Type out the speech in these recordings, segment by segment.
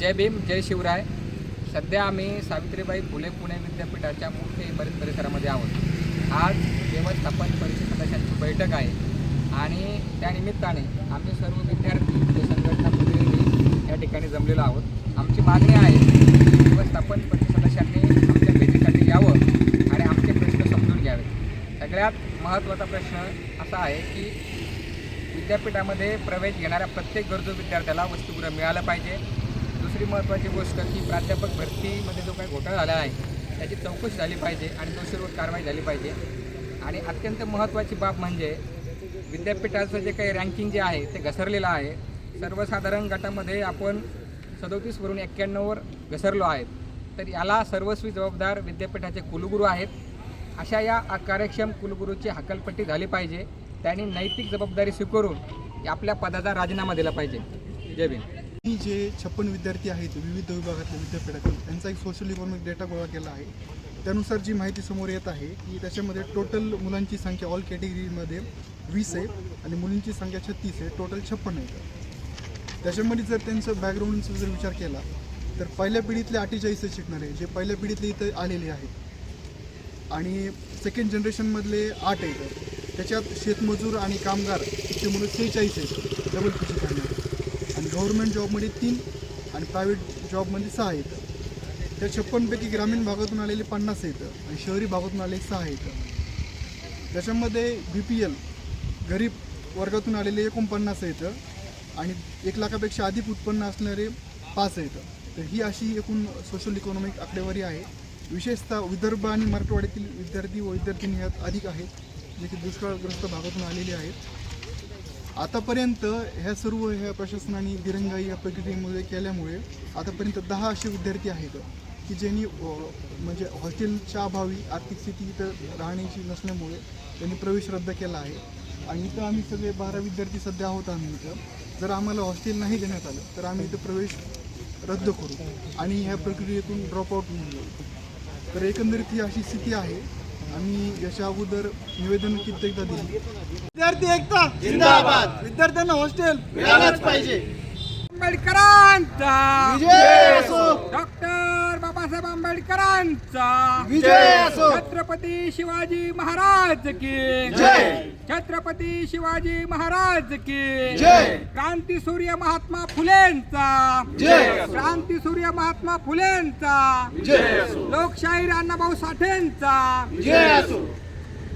जय भीम जय शिवराय. सध्या आम्ही सावित्रीबाई फुले पुणे विद्यापीठाच्या मुख्य इमारत परिसरामध्ये आहोत. आज व्यवस्थापन परिषद सदस्यांची बैठक आहे आणि त्यानिमित्ताने आम्ही सर्व विद्यार्थी व संघटना प्रतिनिधी या ठिकाणी जमलेलो आहोत. आमची मागणी आहे व्यवस्थापन परिषद सदस्यांनी आमच्या भेटीसाठी यावं आणि आमचे प्रश्न समजून घ्यावे. सगळ्यात महत्त्वाचा प्रश्न असा आहे की विद्यापीठामध्ये प्रवेश घेणाऱ्या प्रत्येक गरजू विद्यार्थ्याला वस्तुगृह मिळालं पाहिजे. दुसरी महत्त्वाची गोष्ट की प्राध्यापक भरतीमध्ये जो काही घोटाळा झाला आहे त्याची चौकशी झाली पाहिजे आणि दोषीवर कारवाई झाली पाहिजे. आणि अत्यंत महत्त्वाची बाब म्हणजे विद्यापीठाचं जे काही रँकिंग जे आहे ते घसरलेलं आहे. सर्वसाधारण गटामध्ये आपण सदोतीसवरून एक्क्याण्णववर घसरलो आहेत. तर याला सर्वस्वी जबाबदार विद्यापीठाचे कुलगुरू आहेत. अशा या कार्यक्षम कुलगुरूची हकलपट्टी झाली पाहिजे. त्यांनी नैतिक जबाबदारी स्वीकारून आपल्या पदाचा राजीनामा दिला पाहिजे. जय भीम. मी जे छप्पन विद्यार्थी आहेत विविध विभागातल्या विद्यापीठातील त्यांचा एक सोशल इकॉनॉमिक डेटा गोळा केला आहे. त्यानुसार जी माहिती समोर येत आहे की त्याच्यामध्ये टोटल मुलांची संख्या ऑल कॅटेगरीमध्ये वीस आहे आणि मुलींची संख्या छत्तीस आहे टोटल छप्पन आहे. त्याच्यामध्ये जर त्यांचं बॅकग्राऊंडचा जर विचार केला तर पहिल्या पिढीतले अठ्ठेचाळीस शिकणारे जे पहिल्या पिढीतले इथं आलेले आहेत. आणि सेकंड जनरेशनमधले आठ आहेत. त्याच्यात शेतमजूर आणि कामगार इथे मुलं सेहेचाळीस आहेत. डबल पी गव्हर्मेंट गव्हर्नमेंट जॉबमध्ये तीन आणि प्रायव्हेट जॉबमध्ये सहा आहेत. त्या छप्पनपैकी ग्रामीण भागातून आलेले पन्नास आहेत आणि शहरी भागातून आलेले सहा आहेत. त्याच्यामध्ये बी पी एल गरीब वर्गातून आलेले एकोणपन्नास आहेत आणि एक लाखापेक्षा अधिक उत्पन्न असणारे पाच आहेत. तर ही अशी एकूण सोशल इकॉनॉमिक आकडेवारी आहे. विशेषतः विदर्भ आणि मराठवाड्यातील विद्यार्थी व विद्यार्थिनी ह्यात अधिक आहेत जे की दुष्काळग्रस्त भागातून आलेले आहेत. आतापर्यंत ह्या सर्व ह्या प्रशासनाने दिरंगाई या प्रक्रियेमुळे केल्यामुळे आतापर्यंत दहा असे विद्यार्थी आहेत की ज्यांनी म्हणजे हॉस्टेलच्या अभावी आर्थिक स्थिती इथं राहण्याची नसल्यामुळे त्यांनी प्रवेश रद्द केला आहे. आणि इथं आम्ही सगळे बारा विद्यार्थी सध्या आहोत आम्ही इथं. जर आम्हाला हॉस्टेल नाही देण्यात आलं तर आम्ही इथं प्रवेश रद्द करू. आणि ह्या प्रक्रियेतून ड्रॉपआउट होऊन जाऊ तर एकंदरीत ही अशी स्थिती आहे आम्ही याच्या अगोदर निवेदन कित्येकदा दिली. विद्यार्थी एकता जिंदाबाद. विद्यार्थ्यांना हॉस्टेल मिळालंच पाहिजे. आंबेडकरांचा. विजय असो. डॉक्टर बाबासाहेब आंबेडकरांचा. विजय असो. छत्रपती शिवाजी महाराज की. जय. छत्रपती शिवाजी महाराज की. जय. क्रांती सूर्य महात्मा फुलेंचा. जय. क्रांती सूर्य महात्मा फुलेंचा. लोकशाहीर अण्णाभाऊ साठेंचा.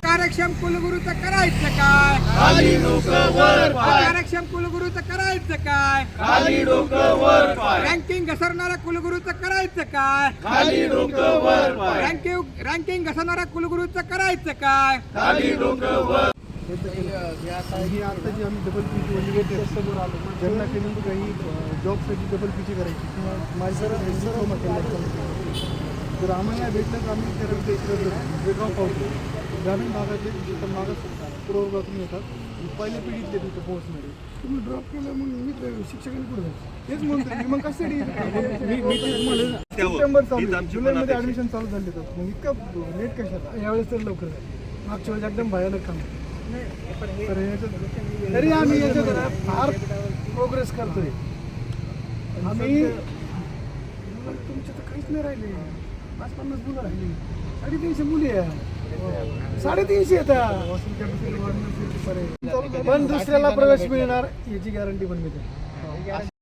कार्यक्षम कुलगुरूचं करायचं काय? कार्यक्षम कुलगुरूचं करायचं काय? रँकिंग घसरणाऱ्या कुलगुरूचं करायचं काय? रँकिंग रँकिंग घसरणाऱ्या कुलगुरूचं करायचं काय? खाली ही आता जी आम्ही डबल पी ची वगैरे समोर आलो ज्यांना कधी काही जॉबसाठी डबल पी ची करायची किंवा माझ्या डिप्लोमा केला तर आम्हाला भेटलं तर आम्ही त्याला ड्रॉप आउट ग्रामीण भागातले जिथं मागास पूर्वभागातून येतात आणि पहिल्या पिढीतले तिथं पोहोचणारे. तुम्ही ड्रॉप केलं मग मी तर शिक्षकांनी कुठं तेच म्हणतो मी. मग कसं मी मी सप्टेंबर चालू जुलैमध्ये ॲडमिशन चालू झाले तर. मग इतका लेट कशाला? यावेळेस तर लवकर. मागच्या वेळेस एकदम भयानक काम तर याच्यात- तरी आम्ही याच्यात फार प्रोग्रेस करतोय. आम्ही तुमच्या तर काहीच नाही राहिले. पाच पन्नास मुलं राहिली. साडेतीनशे मुली आहे साडेतीनशे येतात पण दुसऱ्याला प्रवेश मिळणार याची गॅरंटी पण मिळते.